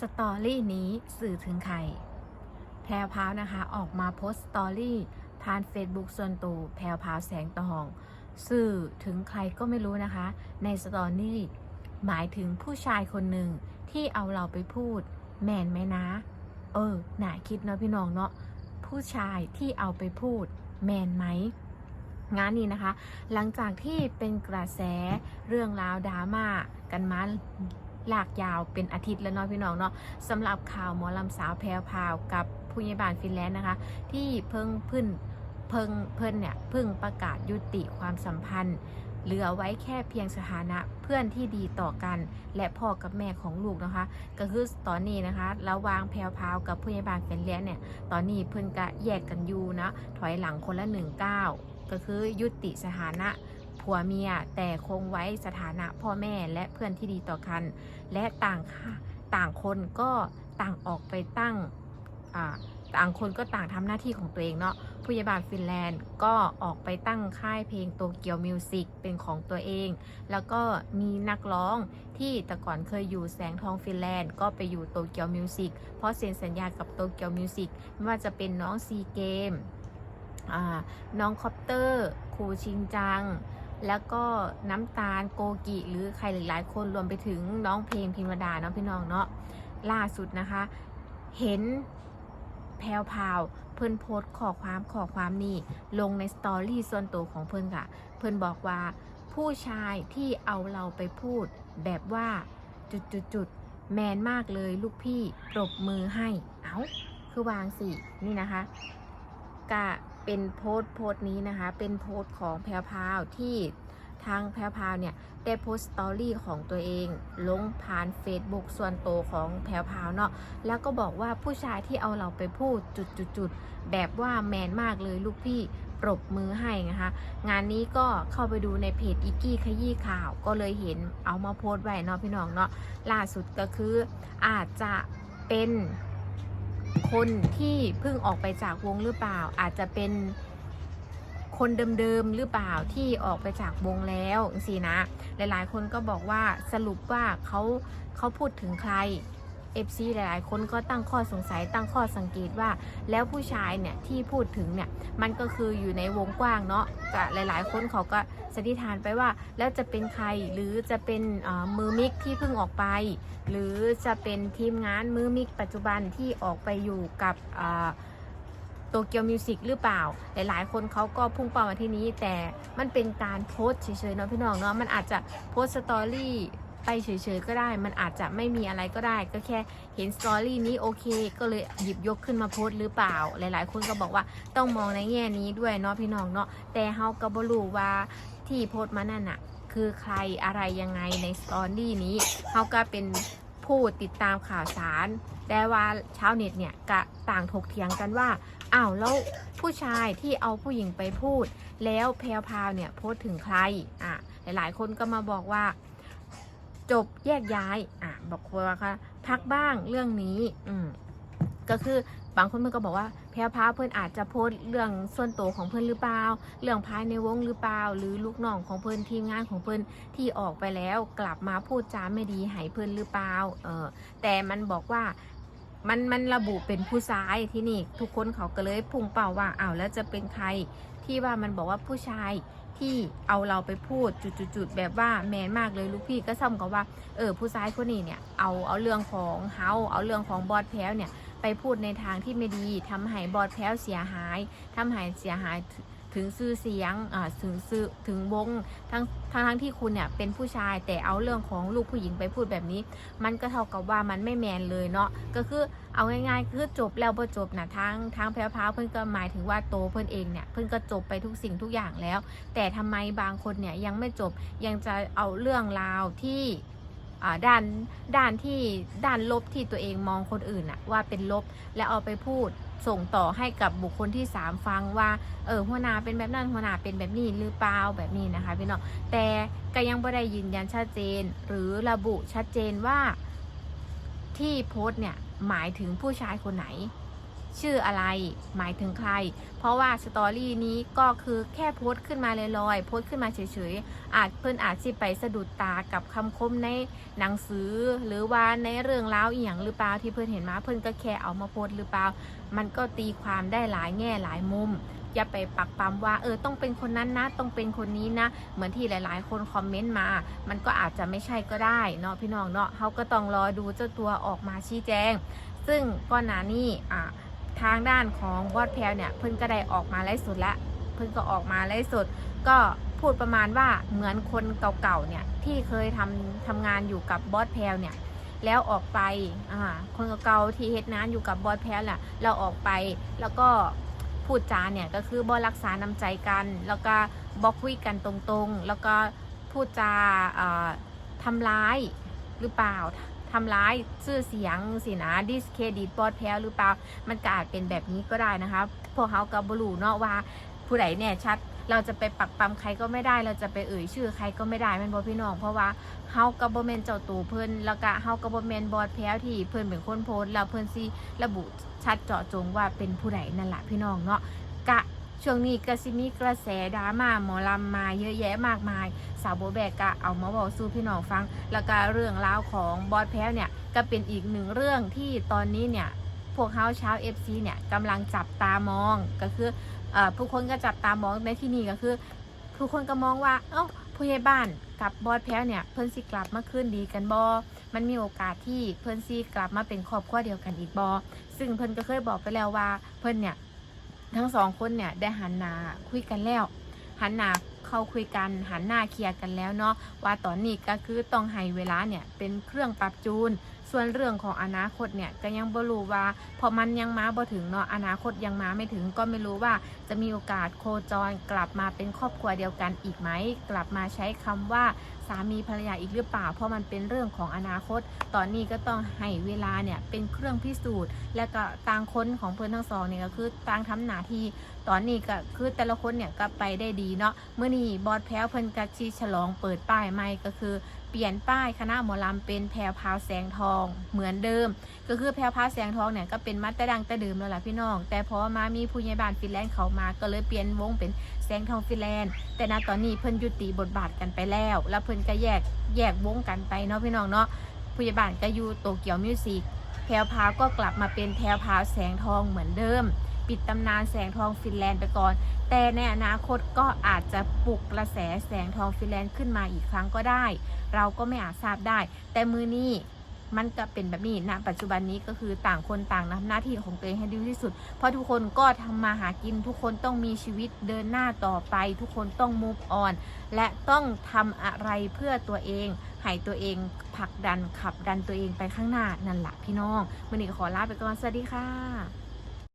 สตอรี่นี้สื่อถึงใครแพรวพาวนะคะออกมาโพสต์สตอรี่ผ่าน Facebook ส่วนตัวแพรวพาวแสงตอง สื่อถึงใครก็ไม่รู้นะคะ ในสตอรี่หมายถึงผู้ชายคนหนึ่งที่เอาเราไปพูด แมนไหมนะ เออน่าคิดเนาะพี่น้องเนาะผู้ชายที่เอาไปพูด แมนไหมงานนี้นะคะ หลังจากที่เป็นกระแสเรื่องราวดราม่ากันมา ลากยาวเป็นอาทิตย์แล้วเนาะพี่น้องเนาะสำหรับข่าวหมอลำสาวแพรวพาวกับผู้ใหญ่บ้านฟินแลนด์นะคะ ที่เพิ่งพึ่นเพิ่งเพิ่นเนี่ยเพิ่งประกาศยุติความสัมพันธ์ เหลือไว้แค่เพียงสถานะเพื่อนที่ดีต่อกัน และพ่อกับแม่ของลูกนะคะ ก็คือตอนนี้นะคะระหวางแพรวพาวกับผู้ใหญ่บ้านฟินแลนด์เนี่ยตอนนี้เพิ่นก็แยกกันอยู่นะถอยหลังคนละหนึ่งก้าวก็คือยุติสถานะ ผัวเมีย แต่คงไว้สถานะพ่อแม่และเพื่อนที่ดีต่อกัน และต่างค่ะต่างคนก็ต่างออกไปตั้งต่างคนก็ต่างทำหน้าที่ของตัวเองเนาะผู้ใหญ่บ้านฟินแลนด์ก็ออกไปตั้งค่ายเพลงโตเกียวมิวสิกเป็นของตัวเอง แล้วก็มีนักร้องที่แต่ก่อนเคยอยู่แสงทองฟินแลนด์ก็ไปอยู่โตเกียวมิวสิกเพราะเซ็นสัญญากับโตเกียวมิวสิกไม่ว่าจะเป็นน้องซีเกมน้องคอปเตอร์ครูชินจัง แล้วก็น้ำตาลโกกิ หรือใครหลายๆ คนรวมไปถึงน้องเพลงพิมวดาเนาะพี่น้องเนาะล่าสุดนะคะ เห็นแพรวพาวเพิ่นโพสข้อความข้อความนี้ลงในสตอรี่ส่วนตัวของเพิ่นค่ะ เพิ่นบอกว่าผู้ชายที่เอาเราไปพูด แบบว่าจุดๆๆแมนมากเลยลูกพี่ปรบมือให้ เอาคือวางสินี่นะคะก็ เป็นโพสต์โพสต์นี้นะคะ เป็นโพสต์ของแพรพราวที่ทางแพรพราวเนี่ยได้โพสต์สตอรี่ของตัวเอง ลงผ่าน Facebook ส่วนตัวของแพรพราวเนาะแล้วก็บอกว่าผู้ชายที่เอาเราไปพูดจุดๆๆแบบว่าแมนมากเลยลูกพี่ปรบมือให้นะคะ งานนี้ก็เข้าไปดูในเพจอีกกี้ขยี้ข่าวก็เลยเห็นเอามาโพสต์ไว้เนาะพี่น้องเนาะล่าสุดก็คืออาจจะเป็น คนที่เพิ่งออกไปจากวงหรือเปล่า อาจจะเป็นคนเดิมๆหรือเปล่าที่ออกไปจากวงแล้วสินะ หลายๆ คนก็บอกว่าสรุปว่าเขาเขาพูดถึงใคร FC หลายๆ คนก็ตั้งข้อสงสัยตั้งข้อสังเกตว่า แล้วผู้ชายเนี่ยที่พูดถึงเนี่ยมันก็คืออยู่ในวงกว้างเนาะก็หลาย ๆ คนเขาก็สันนิษฐานไปว่า แล้วจะเป็นใครหรือจะเป็นมือมิกที่เพิ่งออกไป หรือจะเป็นทีมงานมือมิกปัจจุบันที่ออกไปอยู่กับโตเกียวมิวสิกหรือเปล่า หลายๆ คนเขาก็พุ่งเป้ามาที่นี้ แต่มันเป็นการโพสเฉยๆเนาะพี่น้องเนาะ มันอาจจะโพสสตอรี่ ไปเฉยๆก็ได้ มันอาจจะไม่มีอะไรก็ได้ ก็แค่เห็นสตอรี่นี้โอเค ก็เลยหยิบยกขึ้นมาโพสต์หรือเปล่า หลายๆ คนก็บอกว่าต้องมองในแง่นี้ด้วยเนาะพี่น้องเนาะ แต่เฮาก็บ่รู้ว่าที่โพสต์มานั่นน่ะคือใครอะไรยังไงในสตอรี่นี้เขาก็เป็นผู้ติดตามข่าวสาร แต่ว่าชาวเน็ตเนี่ยกะต่างถกเถียงกันว่า อ้าวแล้วผู้ชายที่เอาผู้หญิงไปพูด แล้วแพรวพาวเนี่ยโพสต์ถึงใคร อะ หลายๆ คนก็มาบอกว่า จบแยกย้าย อะบอกว่าค่ะพักบ้างเรื่องนี้ อืมก็คือบางคนมันก็บอกว่าแพรพาวเพื่อนอาจจะโพสเรื่องส่วนตัวของเพื่อนหรือเปล่า เรื่องภายในวงหรือเปล่า หรือลูกน้องของเพื่อนทีมงานของเพื่อนที่ออกไปแล้ว กลับมาพูดจาไม่ดีให้เพื่อนหรือเปล่า เออ แต่มันบอกว่ามันมันระบุเป็นผู้ชายที่นี่ ทุกคนเขาก็เลยพุ่งเป้าว่าอ้าวแล้วจะเป็นใคร ที่ว่ามันบอกว่าผู้ชายที่เอาเราไปพูดจุดๆแบบว่าแมนมากเลยลูกพี่ก็ซ้ำกับว่าเออผู้ชายคนนี้เนี่ยเอาเอาเรื่องของเฮาเอาเรื่องของบอดแพ้วเนี่ยไปพูดในทางที่ไม่ดีทำให้บอดแพ้วเสียหายทำให้เสียหาย ถึงชื่อเสียงอ่าถึงชื่อถึงวงทั้งทั้งทั้งที่คุณเนี่ยเป็นผู้ชายแต่เอาเรื่องของลูกผู้หญิงไปพูดแบบนี้ มันก็เท่ากับว่ามันไม่แมนเลยเนาะก็คือเอาง่ายๆคือจบแล้วพอจบนะทางทางแพรวพาเพิ่อนก็หมายถึงว่าโตเพิ่อนเองเนี่ยเพิ่อนก็จบไปทุกสิ่งทุกอย่างแล้ว แต่ทำไมบางคนเนี่ยยังไม่จบยังจะเอาเรื่องราวที่ ด้านด้านที่ด้านลบที่ตัวเองมองคนอื่นอะว่าเป็นลบแล้วเอาไปพูดส่งต่อให้กับบุคคลที่สามฟังว่าเออหัวหน้าเป็นแบบนั้นหัวหน้าเป็นแบบนี้หรือเปล่าแบบนี้นะคะพี่น้องแต่ก็ยังไม่ได้ยืนยันชัดเจน หรือระบุชัดเจนว่าที่โพสต์เนี่ยหมายถึงผู้ชายคนไหน ชื่ออะไร หมายถึงใคร เพราะว่าสตอรี่นี้ก็คือแค่โพสต์ขึ้นมาลอยๆ โพสต์ขึ้นมาเฉยๆ อาจเพื่อนอาจสิไปสะดุดตากับคำคมในหนังสือ หรือว่าในเรื่องราวอีหยังหรือเปล่าที่เพื่อนเห็นมาเพื่อนก็แค่เอามาโพสต์หรือเปล่า มันก็ตีความได้หลายแง่หลายมุมอย่าไปปักปั๊มว่าเออต้องเป็นคนนั้นนะ ต้องเป็นคนนี้นะ เหมือนที่หลาย ๆ คนคอมเมนต์มา มันก็อาจจะไม่ใช่ก็ได้เนาะพี่น้องเนาะเขาก็ต้องรอดูเจ้าตัวออกมาชี้แจง ซึ่งก่อนหน้านี้อ่า ทางด้านของบอสแพลเนี่ยเพิ่นก็ได้ออกมาไลฟ์สดละเพิ่นก็ออกมาไลฟ์สดก็พูดประมาณว่าเหมือนคนเก่าๆเนี่ยที่เคยทำทำงานอยู่กับบอสแพลเนี่ยแล้วออกไปอ่าคนเก่าๆที่เฮ็ดงานอยู่กับบอสแพลวแหละเราออกไปแล้วก็พูดจาเนี่ยก็คือบอรักษาน้ำใจกัน แล้วก็บอกคุยกันตรงๆ แล้วก็พูดจาอ่าทำร้ายหรือเปล่า ทำร้ายชื่อเสียงสินะดิสเครดิตบอสแพลวหรือเปล่า มันก็อาจเป็นแบบนี้ก็ได้นะคะพวกเขากับบรูเนาะว่าผู้ใดแน่ชัดเราจะไปปักปั๊มใครก็ไม่ได้ เราจะไปเอ่ยชื่อใครก็ไม่ได้มันบอพี่น้อง เพราะว่าเฮากับบ่แม่นเจ้าตัวเพิ่นแล้วก็เฮากับบ่แม่นบอสแพ้วที่เพิ่นเป็นคนโพสต์แล้วเพิ่นสิระบุชัดเจาะจงว่าเป็นผู้ใดนั่นแหละพี่น้องเนาะกะ ช่วงนี้ก็สิมีกระแสดราม่าหมอลำมาเยอะแยะมากมาย สาวโบแบกกะเอามาบอกสู่พี่น้องฟัง แล้วก็เรื่องราวของบอสแพ้วเนี่ยก็เป็นอีกหนึ่งเรื่องที่ตอนนี้เนี่ยพวกเขาชาว FC เนี่ยกำลังจับตามองก็คืออผู้คนก็จับตามองในที่นี้ก็คือผู้คนก็มองว่า เอ้าผู้ใหญ่บ้านกับบอสแพ้วเนี่ยเพิ่นสิกลับมาคืนดีกันบอมันมีโอกาสที่เพิ่นสิกลับมาเป็นครอบครัวเดียวกันอีกบอซึ่งเพิ่นก็เคยบอกไปแล้วว่าเพิ่นเนี่ย ทั้งสองคนเนี่ยได้หันหน้าคุยกันแล้ว หันหน้า เข้าคุยกันหันหน้าเคลียร์กันแล้วเนาะว่าตอนนี้ก็คือต้องให้เวลาเนี่ยเป็นเครื่องปรับจูน ส่วนเรื่องของอนาคตเนี่ยก็ยังบ่รู้ว่าพอมันยังมาบ่ถึงเนาะอนาคตยังมาไม่ถึงก็ไม่รู้ว่าจะมีโอกาสโคจรกลับมาเป็นครอบครัวเดียวกันอีกไหม กลับมาใช้คำว่าสามีภรรยาอีกหรือเปล่า เพราะมันเป็นเรื่องของอนาคต ตอนนี้ก็ต้องให้เวลาเนี่ยเป็นเครื่องพิสูจน์ และก็ต่างคนของเพื่อนทั้งสองเนี่ยก็คือต่างทำหน้าที่ ตอนนี้ก็คือแต่ละคนเนี่ยก็ไปได้ดีเนาะเมื่อนี้บอสแพ้วเพิ่นกะชีฉลองเปิดป้ายใหม่ก็คือ เปลี่ยนป้ายคณะหมอลำเป็นแพรวพาวแสงทองเหมือนเดิม ก็คือแพรวพาวแสงทองเนี่ยก็เป็นมัดแต่ดังแต่เดิมแล้วล่ะพี่น้อง แต่พอมามีผู้ใหญ่บ้านฟินแลนด์เขามาก็เลยเปลี่ยนวงเป็นแสงทองฟินแลนด์ แต่ณตอนนี้เพิ่นยุติบทบาทกันไปแล้ว แล้วเพิ่นก็แยกแยกวงกันไปเนาะพี่น้องเนาะผู้ใหญ่บ้านก็อยู่โตเกียวมิวสิกแพรวพาวก็กลับมาเป็นแพรวพาวแสงทองเหมือนเดิม ปิดตำนานแสงทองฟินแลนด์ไปก่อน แต่ในอนาคตก็อาจจะปลุกกระแสแสงทองฟินแลนด์ขึ้นมาอีกครั้งก็ได้ เราก็ไม่อาจทราบได้ แต่มือนี้มันก็เป็นแบบนี้ณปัจจุบันนี้ก็คือต่างคนต่างทำหน้าที่ของตัวเองให้ดีที่สุด เพราะทุกคนก็ทำมาหากินทุกคนต้องมีชีวิตเดินหน้าต่อไป ทุกคนต้อง move on และต้องทำอะไรเพื่อตัวเองให้ตัวเองผลักดันขับดันตัวเองไปข้างหน้านั่นแหละพี่น้องมือนี้ขอลาไปก่อนสวัสดีค่ะ